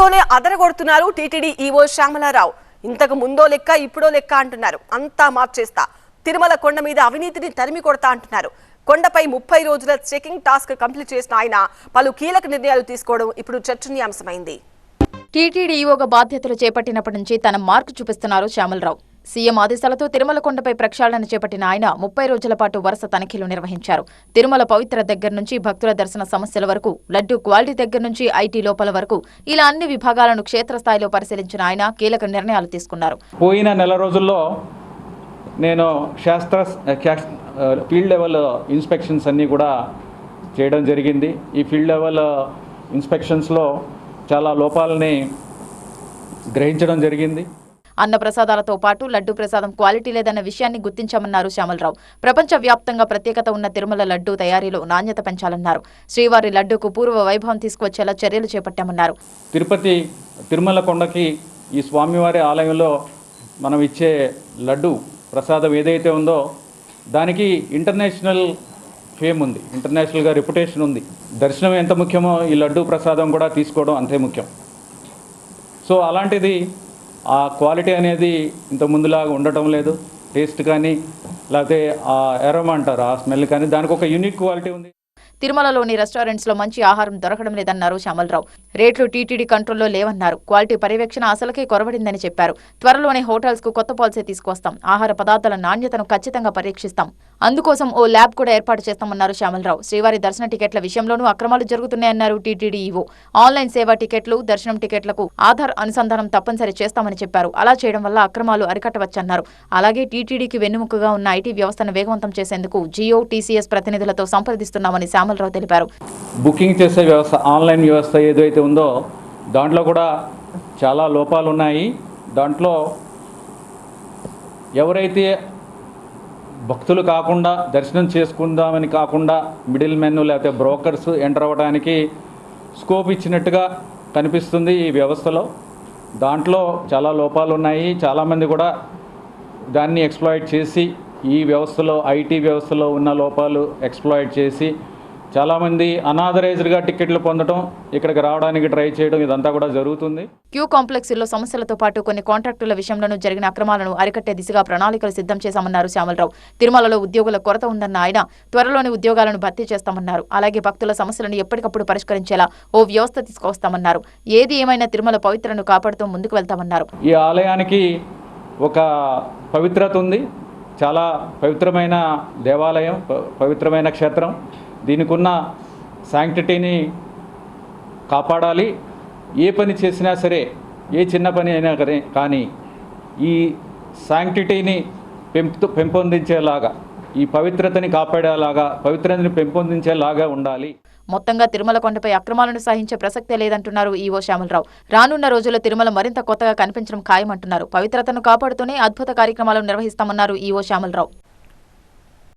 Booking అదరగొడుతున్నారు TTD EO Shyamala Rao. ఇంతకు ముందో లెక్క ఇప్పుడో లెక్క అంటున్నారు. అంతా మార్చేస్తా. తిరుమల కొండ మీద అవినీతిని తరిమి కొడతా అంటున్నారు. కొండపై ముప్పై రోజుల చెకింగ్ టాస్క్ కంప్లీట్ చేసిన ఆయన పలు కీలక నిర్ణయాలు తీసుకోవడం ఇప్పుడు చర్చనీయాంశమైంది. టీటీడీ ఈవోగా బాధ్యతలు చేపట్టినప్పటి నుంచి తన మార్కు చూపిస్తున్నారు శ్యామలరావు. సీఎం ఆదేశాలతో తిరుమల కొండపై ప్రక్షాళన చేపట్టిన ఆయన ముప్పై రోజుల పాటు వరుస తనిఖీలు నిర్వహించారు. తిరుమల పవిత్ర దగ్గర నుంచి భక్తుల దర్శన సమస్యల వరకు లడ్డు క్వాలిటీ దగ్గర నుంచి ఐటీ లోపల వరకు ఇలా అన్ని విభాగాలను క్షేత్రస్థాయిలో పరిశీలించిన ఆయన కీలక నిర్ణయాలు తీసుకున్నారు. పోయిన నెల రోజుల్లో నేను శాస్త్ర ఫీల్డ్ లెవెల్ ఇన్స్పెక్షన్స్ అన్నీ కూడా చేయడం జరిగింది. ఈ ఫీల్డ్ లెవెల్ ఇన్స్పెక్షన్స్లో చాలా లోపాలని గ్రహించడం జరిగింది. అన్న ప్రసాదాలతో పాటు లడ్డు ప్రసాదం క్వాలిటీ లేదన్న విషయాన్ని గుర్తించామన్నారు శ్యామలరావు. ప్రపంచ వ్యాప్తంగా ప్రత్యేకత ఉన్న తిరుమల లడ్డు తయారీలో నాణ్యత పెంచాలన్నారు. శ్రీవారి లడ్డూకు పూర్వ వైభవం తీసుకువచ్చేలా చర్యలు చేపట్టామన్నారు. తిరుపతి తిరుమల కొండకి ఈ స్వామివారి ఆలయంలో మనం ఇచ్చే లడ్డు ప్రసాదం ఏదైతే ఉందో దానికి ఇంటర్నేషనల్ ఫేమ్ ఉంది. ఇంటర్నేషనల్గా రిప్యుటేషన్ ఉంది. దర్శనం ఎంత ముఖ్యమో ఈ లడ్డు ప్రసాదం కూడా తీసుకోవడం అంతే ముఖ్యం. సో అలాంటిది ఆ క్వాలిటీ అనేది ఇంత ముందులాగా ఉండటం లేదు టేస్ట్ కానీ లేకపోతే ఆ ఎరమ అంటారు ఆ స్మెల్ కానీ దానికి ఒక యూనిక్ క్వాలిటీ ఉంది. తిరుమలలోని రెస్టారెంట్స్లో మంచి ఆహారం దొరకడం లేదన్నారు శ్యామలరావు. రేట్లు టీటీడీ కంట్రోల్లో లేవన్నారు. క్వాలిటీ పర్యవేక్షణ అసలుకే కొరవడిందని చెప్పారు. త్వరలోనే హోటల్స్కు కొత్త పాలసీ తీసుకొస్తాం ఆహార పదార్థాల నాణ్యతను ఖచ్చితంగా పరీక్షిస్తాం. అందుకోసం ఓ ల్యాబ్ కూడా ఏర్పాటు చేస్తామన్నారు శ్యామలరావు. శ్రీవారి దర్శన టికెట్ల విషయంలోనూ అక్రమాలు జరుగుతున్నాయన్నారు టీటీడీ ఈవో. ఆన్లైన్ సేవా టికెట్లు దర్శనం టికెట్లకు ఆధార్ అనుసంధానం తప్పనిసరి చేస్తామని చెప్పారు. అలా చేయడం వల్ల అక్రమాలు అరికట్టవచ్చన్నారు. అలాగే టీటీడీకి వెన్నుముకగా ఉన్న ఐటీ వ్యవస్థను వేగవంతం చేసేందుకు జియో టీసీఎస్ ప్రతినిధులతో సంప్రదిస్తున్నామని శ్యామలరావు తెలిపారు. బుకింగ్ చేసే వ్యవస్థ ఆన్లైన్ వ్యవస్థ ఏదైతే ఉందో దాంట్లో కూడా చాలా లోపాలు ఉన్నాయి. దాంట్లో ఎవరైతే భక్తులు కాకుండా దర్శనం చేసుకుందామని కాకుండా మిడిల్ మెన్ లేకపోతే బ్రోకర్స్ ఎంటర్ అవ్వడానికి స్కోప్ ఇచ్చినట్టుగా కనిపిస్తుంది ఈ వ్యవస్థలో. దాంట్లో చాలా లోపాలు ఉన్నాయి. చాలామంది కూడా దాన్ని ఎక్స్ప్లాయిట్ చేసి ఈ వ్యవస్థలో ఐటీ వ్యవస్థలో ఉన్న లోపాలు ఎక్స్ప్లాయిట్ చేసి చాలామంది అనాథరైజ్డ్గా టికెట్లు పొందడం ఇక్కడికి రావడానికి ట్రై చేయడం ఇదంతా కూడా జరుగుతుంది. క్యూ కాంప్లెక్స్లో సమస్యలతో పాటు కొన్ని కాంట్రాక్టుల విషయంలోనూ జరిగిన అక్రమాలను అరికట్టే దిశగా ప్రణాళికలు సిద్ధం చేశామన్నారు శ్యామలరావు. తిరుమలలో ఉద్యోగుల కొరత ఉందన్న ఆయన త్వరలోని ఉద్యోగాలను భర్తీ చేస్తామన్నారు. అలాగే భక్తుల సమస్యలను ఎప్పటికప్పుడు పరిష్కరించేలా ఓ వ్యవస్థ తీసుకొస్తామన్నారు ఏది ఏమైనా తిరుమల పవిత్రను కాపాడుతూ ముందుకు వెళ్తామన్నారు. ఈ ఆలయానికి ఒక పవిత్రత ఉంది. చాలా పవిత్రమైన దేవాలయం పవిత్రమైన క్షేత్రం. దీనికి ఉన్న శాంక్టిటీని కాపాడాలి. ఏ పని చేసినా సరే ఏ చిన్న పని అయినా సరే కానీ ఈ శాంక్టిటీని పెంపు పెంపొందించేలాగా ఈ పవిత్రతని కాపాడేలాగా పవిత్రతని పెంపొందించేలాగా ఉండాలి. మొత్తంగా తిరుమల కొండపై అక్రమాలను సహించే ప్రసక్తే లేదంటున్నారు ఈవో శ్యామలరావు. రానున్న రోజుల్లో తిరుమల మరింత కొత్తగా కనిపించడం ఖాయమంటున్నారు. పవిత్రతను కాపాడుతూనే అద్భుత కార్యక్రమాలు నిర్వహిస్తామన్నారు ఈవో శ్యామలరావు.